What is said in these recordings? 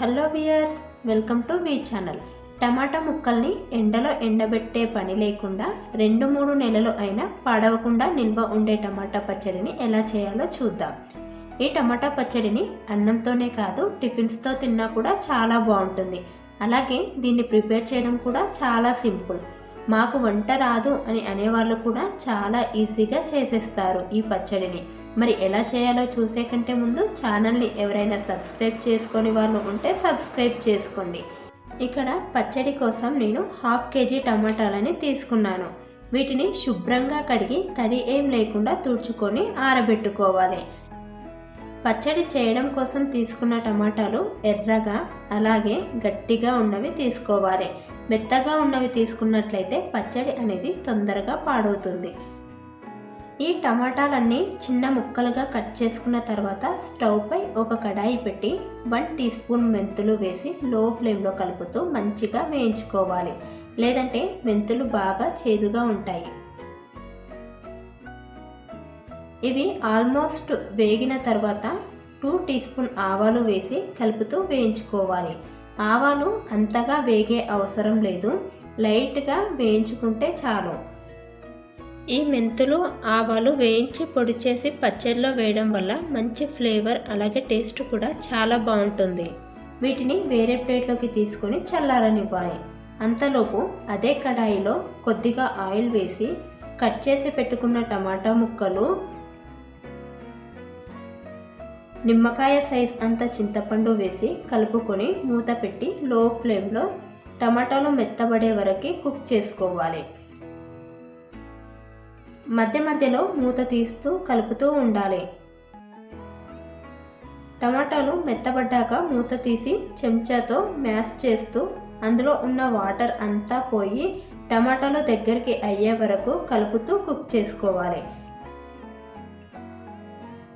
Hello viewers welcome to V channel tomato ముక్కల్ని ఎండలో ఎండబెట్టే పని లేకుండా రెండు మూడు నెలలు అయినా పాడవకుండా నిల్వ ఉండే టమాటా పచ్చడిని ఎలా చేయాలో చూద్దాం. ఈ టమాటా పచ్చడిని అన్నంతోనే కాదు టిఫిన్స్తో తిన్నా కూడా చాలా బాగుంటుంది. అలాగే దీన్ని ప్రిపేర్ చేయడం కూడా చాలా సింపుల్. మాకు వంట రాదు అని అనేవాళ్ళు కూడా చాలా ఈజీగా చేసేస్తారు ఈ పచ్చడిని. మరి ఎలా చేయాలో చూసే కంటే ముందు ఛానల్ని ఎవరైనా సబ్స్క్రైబ్ చేసుకొని వాళ్ళు ఉంటే సబ్స్క్రైబ్ చేసుకోండి. ఇక్కడ పచ్చడి కోసం నేను హాఫ్ కేజీ టమాటాలని తీసుకున్నాను. వీటిని శుభ్రంగా కడిగి తడి ఏం లేకుండా తుడుచుకొని ఆరబెట్టుకోవాలి. పచ్చడి చేయడం కోసం తీసుకున్న టమాటాలు ఎర్రగా అలాగే గట్టిగా ఉన్నవి తీసుకోవాలి. మెత్తగా ఉన్నవి తీసుకున్నట్లయితే పచ్చడి అనేది తొందరగా పాడవుతుంది. ఈ టమాటాలన్నీ చిన్న ముక్కలుగా కట్ చేసుకున్న తర్వాత స్టవ్ పై ఒక కడాయి పెట్టి వన్ టీ స్పూన్ మెంతులు వేసి లో ఫ్లేమ్లో కలుపుతూ మంచిగా వేయించుకోవాలి. లేదంటే మెంతులు బాగా చేదుగా ఉంటాయి. ఇవి ఆల్మోస్ట్ వేగిన తర్వాత టూ టీ స్పూన్ ఆవాలు వేసి కలుపుతూ వేయించుకోవాలి. ఆవాలు అంతగా వేగే అవసరం లేదు. లైట్గా వేయించుకుంటే చాలు. ఈ మెంతులు ఆవాలు వేయించి పొడి చేసి పచ్చడిలో వేయడం వల్ల మంచి ఫ్లేవర్ అలాగే టేస్ట్ కూడా చాలా బాగుంటుంది. వీటిని వేరే ప్లేట్లోకి తీసుకొని చల్లారనివ్వాలి. అంతలోపు అదే కడాయిలో కొద్దిగా ఆయిల్ వేసి కట్ చేసి పెట్టుకున్న టమాటా ముక్కలు నిమ్మకాయ సైజ్ అంత చింతపండు వేసి కలుపుకొని మూత పెట్టి లో ఫ్లేమ్లో టమాటాలు మెత్తబడే వరకు కుక్ చేసుకోవాలి. మధ్య మధ్యలో మూత తీస్తూ కలుపుతూ ఉండాలి. టమాటాలు మెత్తబడ్డాక మూత తీసి చెంచాతో మ్యాష్ చేస్తూ అందులో ఉన్న వాటర్ అంతా పోయి టమాటాలు దగ్గరికి అయ్యే వరకు కలుపుతూ కుక్ చేసుకోవాలి.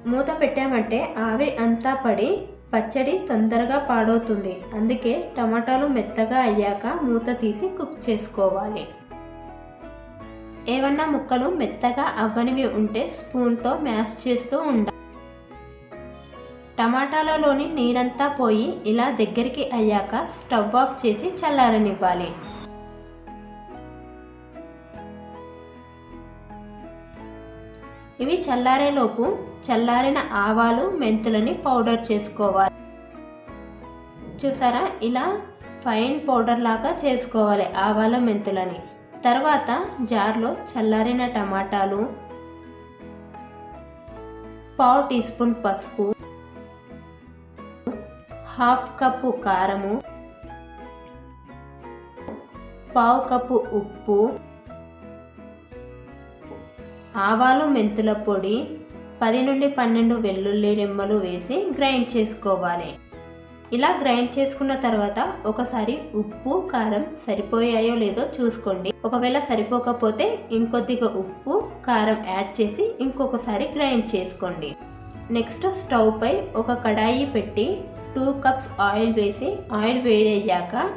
మూత పెట్టామంటే ఆవిరి అంతా పడి పచ్చడి తొందరగా పాడవుతుంది. అందుకే టమాటాలు మెత్తగా అయ్యాక మూత తీసి కుక్ చేసుకోవాలి. ఏమన్నా ముక్కలు మెత్తగా అవ్వనివి ఉంటే స్పూన్తో మ్యాష్ చేస్తూ ఉండాలి టమాటాలలోని నీరంతా పోయి ఇలా దగ్గరికి అయ్యాక స్టవ్ ఆఫ్ చేసి చల్లారనివ్వాలి. ఇవి చల్లారేలోపు చల్లారిన ఆవాలు మెంతులని పౌడర్ చేసుకోవాలి. చూసారా? ఇలా ఫైన్ పౌడర్ లాగా చేసుకోవాలి ఆవాల మెంతులని. తర్వాత జార్లో చల్లారిన టమాటాలు పావు టీ స్పూన్ పసుపు హాఫ్ కప్పు కారము పావు కప్పు ఉప్పు ఆవాలు మెంతుల పొడి పది నుండి పన్నెండు వెల్లుల్లి రెమ్మలు వేసి గ్రైండ్ చేసుకోవాలి. ఇలా గ్రైండ్ చేసుకున్న తర్వాత ఒకసారి ఉప్పు కారం సరిపోయాయో లేదో చూసుకోండి. ఒకవేళ సరిపోకపోతే ఇంకొద్దిగా ఉప్పు కారం యాడ్ చేసి ఇంకొకసారి గ్రైండ్ చేసుకోండి. నెక్స్ట్ స్టవ్ పై ఒక కడాయి పెట్టి టూ కప్స్ ఆయిల్ వేసి ఆయిల్ వేడయ్యాక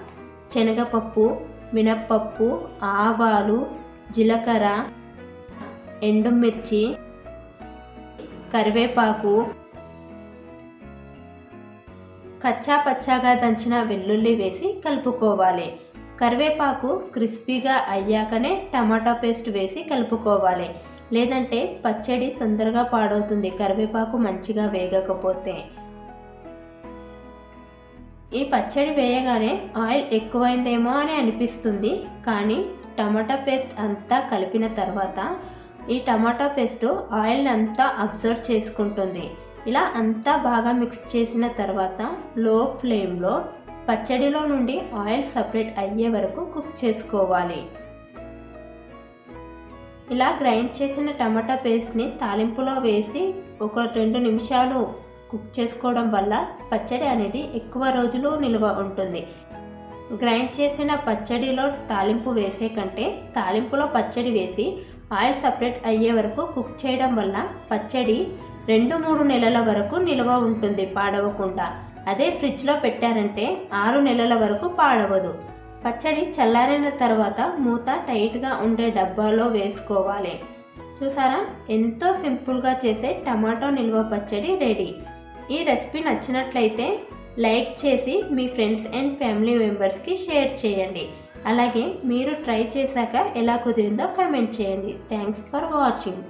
శనగపప్పు మినప్పప్పు ఆవాలు జీలకర్ర ఎండుమిర్చి కరివేపాకు కచ్చా పచ్చాగా దంచిన వెల్లుల్లి వేసి కలుపుకోవాలి. కరివేపాకు క్రిస్పీగా అయ్యాకనే టమాటా పేస్ట్ వేసి కలుపుకోవాలి. లేదంటే పచ్చడి తొందరగా పాడవుతుంది. కరివేపాకు మంచిగా వేగకపోతే. ఈ పచ్చడి వేయగానే ఆయిల్ ఎక్కువైందేమో అని అనిపిస్తుంది. కానీ టమాటా పేస్ట్ అంతా కలిపిన తర్వాత ఈ టమాటా పేస్ట్ ఆయిల్ అంతా అబ్జర్వ్ చేసుకుంటుంది. ఇలా అంతా బాగా మిక్స్ చేసిన తర్వాత లో ఫ్లేమ్లో పచ్చడిలో నుండి ఆయిల్ సపరేట్ అయ్యే వరకు కుక్ చేసుకోవాలి. ఇలా గ్రైండ్ చేసిన టమాటా పేస్ట్ని తాలింపులో వేసి ఒక రెండు నిమిషాలు కుక్ చేసుకోవడం వల్ల పచ్చడి అనేది ఎక్కువ రోజులు నిల్వ ఉంటుంది. గ్రైండ్ చేసిన పచ్చడిలో తాలింపు వేసే కంటే తాలింపులో పచ్చడి వేసి ఆయిల్ సపరేట్ అయ్యే వరకు కుక్ చేయడం వల్ల పచ్చడి రెండు మూడు నెలల వరకు నిల్వ ఉంటుంది పాడవకుండా. అదే ఫ్రిడ్జ్లో పెట్టారంటే ఆరు నెలల వరకు పాడవదు. పచ్చడి చల్లారిన తర్వాత మూత టైట్గా ఉండే డబ్బాలో వేసుకోవాలి. చూసారా? ఎంతో సింపుల్గా చేసే టమాటో నిల్వ పచ్చడి రెడీ. ఈ రెసిపీ నచ్చినట్లయితే లైక్ చేసి మీ ఫ్రెండ్స్ అండ్ ఫ్యామిలీ మెంబర్స్కి షేర్ చేయండి. అలాగే మీరు ట్రై చేశాక ఎలా కుదిరిందో కమెంట్ చేయండి. Thanks for watching